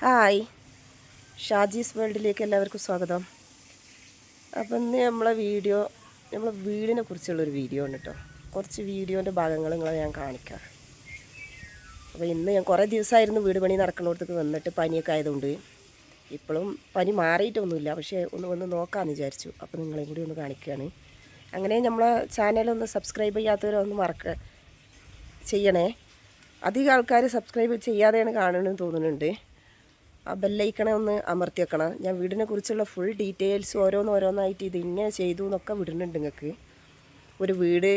Hi. Shaji's വേൾഡിലേക്ക് എല്ലാവർക്കും സ്വാഗതം. അപ്പം ഇന്ന് നമ്മളെ വീഡിയോ നമ്മളെ വീടിനെ കുറിച്ചുള്ളൊരു വീഡിയോ ഉണ്ട് കേട്ടോ കുറച്ച് വീഡിയോന്റെ ഭാഗങ്ങൾ നിങ്ങളെ ഞാൻ കാണിക്കാം. അപ്പോൾ ഇന്ന് ഞാൻ കുറേ ദിവസമായിരുന്നു വീട് പണി നടക്കുന്നിടത്തേക്ക് വന്നിട്ട് പനിയൊക്കെ ആയതുകൊണ്ട് ഇപ്പോഴും പനി മാറിയിട്ടൊന്നുമില്ല. പക്ഷേ ഒന്ന് വന്ന് നോക്കാമെന്ന് വിചാരിച്ചു. അപ്പോൾ നിങ്ങളെയും കൂടി ഒന്ന് കാണിക്കുകയാണ് അങ്ങനെ നമ്മളെ ചാനലൊന്ന് സബ്സ്ക്രൈബ് ചെയ്യാത്തവരൊന്ന് മറക്ക ചെയ്യണേ. അധികം ആൾക്കാർ സബ്സ്ക്രൈബ് ചെയ്യാതെയാണ് കാണണമെന്ന് തോന്നുന്നുണ്ട്. ആ ബെല്ലൈക്കണെ ഒന്ന് അമർത്തി വെക്കണം. ഞാൻ വീടിനെ കുറിച്ചുള്ള ഫുൾ ഡീറ്റെയിൽസ് ഓരോന്ന് ഓരോന്നായിട്ട് ഇത് ഇങ്ങനെ ചെയ്തു എന്നൊക്കെ വിടുന്നുണ്ട് നിങ്ങൾക്ക് ഒരു വീട്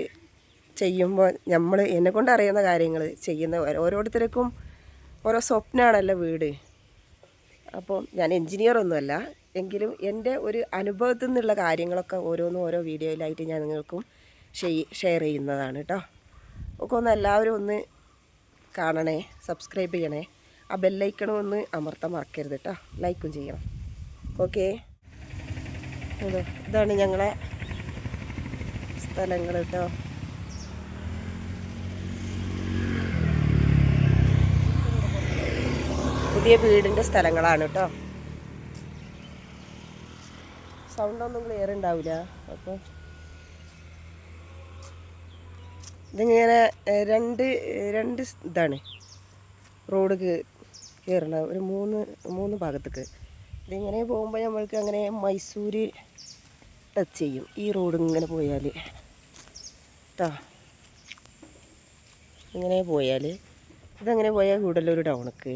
ചെയ്യുമ്പോൾ നമ്മൾ എന്നെ കൊണ്ട് അറിയുന്ന കാര്യങ്ങൾ ചെയ്യുന്ന ഓരോരുത്തർക്കും ഓരോ സ്വപ്നമാണല്ലോ വീട്. അപ്പോൾ ഞാൻ എൻജിനീയർ ഒന്നുമല്ല. എങ്കിലും എന്റെ ഒരു അനുഭവത്തിൽ നിന്നുള്ള കാര്യങ്ങളൊക്കെ ഓരോന്നും ഓരോ വീഡിയോയിലായിട്ട് ഞാൻ നിങ്ങൾക്കും ഷെയർ ചെയ്യുന്നതാണ് കേട്ടോ. ഒക്കെ ഒന്ന് എല്ലാവരും ഒന്ന് കാണണേ സബ്സ്ക്രൈബ് ചെയ്യണേ. ആ ബെല്ലൈക്കണം ഒന്ന് അമർത്താൻ മറക്കരുത് കേട്ടോ ലൈക്കും ചെയ്യണം. ഓക്കെ ഇതോ ഇതാണ് ഞങ്ങളെ സ്ഥലങ്ങൾ കേട്ടോ പുതിയ വീടിന്റെ സ്ഥലങ്ങളാണ് കേട്ടോ സൗണ്ടൊന്നും ക്ലിയർ ഉണ്ടാവില്ല അപ്പോൾ ഇതിങ്ങനെ രണ്ട് രണ്ട് ഇതാണ്. റോഡ് കയറണ ഒരു മൂന്ന് മൂന്ന് ഭാഗത്തേക്ക്. ഇതിങ്ങനെ പോകുമ്പോൾ നമ്മൾക്ക് അങ്ങനെ മൈസൂർ ടച്ച് ചെയ്യും. ഈ റോഡ് ഇങ്ങനെ പോയാൽ കേട്ടോ ഇങ്ങനെ പോയാൽ ഇതങ്ങനെ പോയാൽ ഒരു ടൗണക്ക്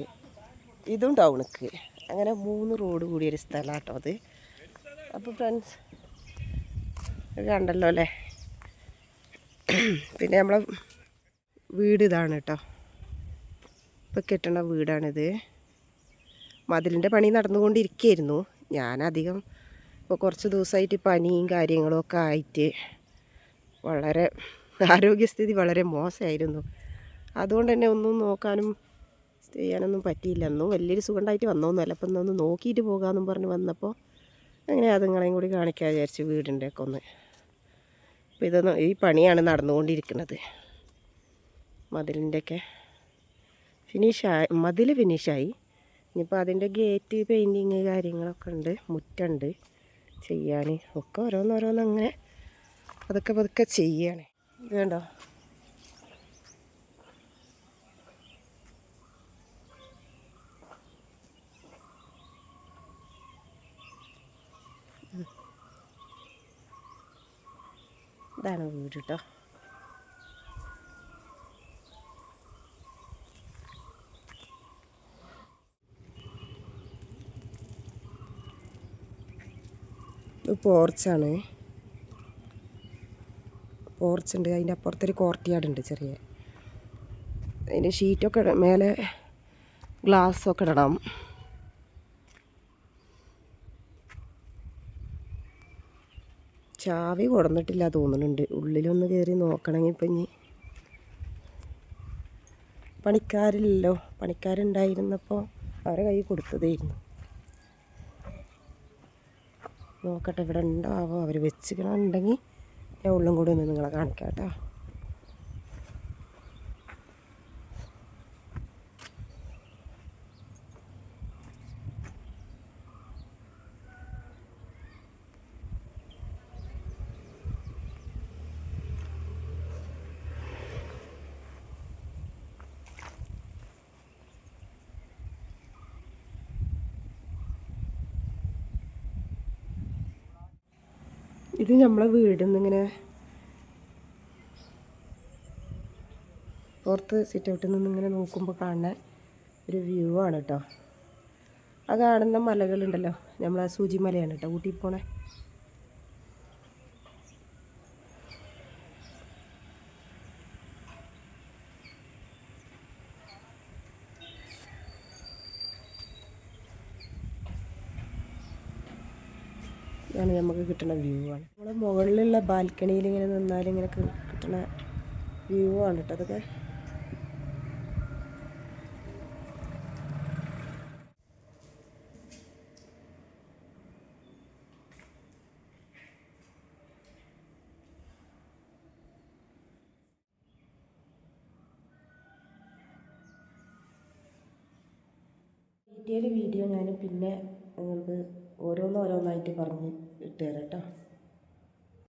ഇതും ടൗണക്ക് അങ്ങനെ മൂന്ന് റോഡ് കൂടിയൊരു സ്ഥലമാണ് കേട്ടോ അത് അപ്പോൾ ഫ്രണ്ട്സ് കണ്ടല്ലോ അല്ലേ? പിന്നെ നമ്മളെ വീട് ഇതാണ് കേട്ടോ ഇപ്പോൾ കെട്ടണ വീടാണിത്. മതിലിന്റെ പണി നടന്നുകൊണ്ടിരിക്കുകയായിരുന്നു. ഞാനധികം ഇപ്പോൾ കുറച്ച് ദിവസമായിട്ട് പനിയും കാര്യങ്ങളൊക്കെ ആയിട്ട് വളരെ ആരോഗ്യസ്ഥിതി വളരെ മോശമായിരുന്നു. അതുകൊണ്ട് തന്നെ ഒന്നും നോക്കാനും ചെയ്യാനൊന്നും പറ്റിയില്ല. അന്നും വലിയൊരു സുഖമുണ്ടായിട്ട് വന്നോന്നല്ല അപ്പം ഒന്ന് നോക്കിയിട്ട് പോകാമെന്നും പറഞ്ഞ് വന്നപ്പോൾ അങ്ങനെ അതുങ്ങളെയും കൂടി കാണിക്കാൻ വിചാരിച്ചു വീടിന്റെ ഒക്കെ ഒന്ന് അപ്പോൾ ഇതൊന്ന് ഈ പണിയാണ് നടന്നുകൊണ്ടിരിക്കുന്നത്. മതിലിന്റെയൊക്കെ ഫിനിഷായി മതിൽ ഫിനിഷായി. ഇനിയിപ്പോൾ അതിന്റെ ഗേറ്റ് പെയിന്റിങ് കാര്യങ്ങളൊക്കെ ഉണ്ട് മുറ്റുണ്ട് ചെയ്യാൻ ഒക്കെ ഓരോന്നോരോന്ന് അങ്ങനെ പതുക്കെ പതുക്കെ ചെയ്യാണ്. ഇത് കണ്ടോ? ഇതാണ് വീട് കേട്ടോ പോർച്ചാണ്. പോർച്ചുണ്ട്. അതിന്റെ അപ്പുറത്തൊരു കോർട്ടിയാട് ഉണ്ട് ചെറിയ. അതിന്റെ ഷീറ്റൊക്കെ മേലെ ഗ്ലാസ്സൊക്കെ ഇടണം. ചാവി കൊടുന്നിട്ടില്ല തോന്നുന്നുണ്ട്. ഉള്ളിലൊന്ന് കയറി നോക്കണമെങ്കിൽ ഇപ്പം ഇനി പണിക്കാരില്ലല്ലോ. പണിക്കാരുണ്ടായിരുന്നപ്പോൾ അവരെ കൈ കൊടുത്തതായിരുന്നു. നോക്കട്ടെ ഇവിടെ ഉണ്ടാവോ? അവർ വെച്ചിക്കണമെന്നുണ്ടെങ്കിൽ ഞാൻ ഉള്ളും കൂടി ഒന്ന് നിങ്ങളെ കാണിക്കാം കേട്ടോ. ഇത് നമ്മളെ വീടിൽ നിന്നിങ്ങനെ പുറത്ത് സിറ്റ് ഔട്ടിൽ നിന്ന് ഇങ്ങനെ നോക്കുമ്പോൾ കാണുന്ന ഒരു വ്യൂ ആണ് കേട്ടോ ആ കാണുന്ന മലകളുണ്ടല്ലോ. നമ്മളെ സൂചിമലയാണ് കേട്ടോ ഊട്ടി പോണേ. ഇതാണ് നമുക്ക് കിട്ടുന്ന വ്യൂ ആണ്. നമ്മുടെ മുകളിലുള്ള ബാൽക്കണിയിൽ ഇങ്ങനെ നിന്നാൽ ഇങ്ങനെ കിട്ടുന്ന വ്യൂ ആണ് കേട്ടോ അതൊക്കെ. ഡീറ്റെയിൽ വീഡിയോ ഞാൻ പിന്നെ നിങ്ങൾക്ക് ഓരോന്നോരോന്നായിട്ട് പറഞ്ഞ് ഇട്ടുതരാം കേട്ടോ.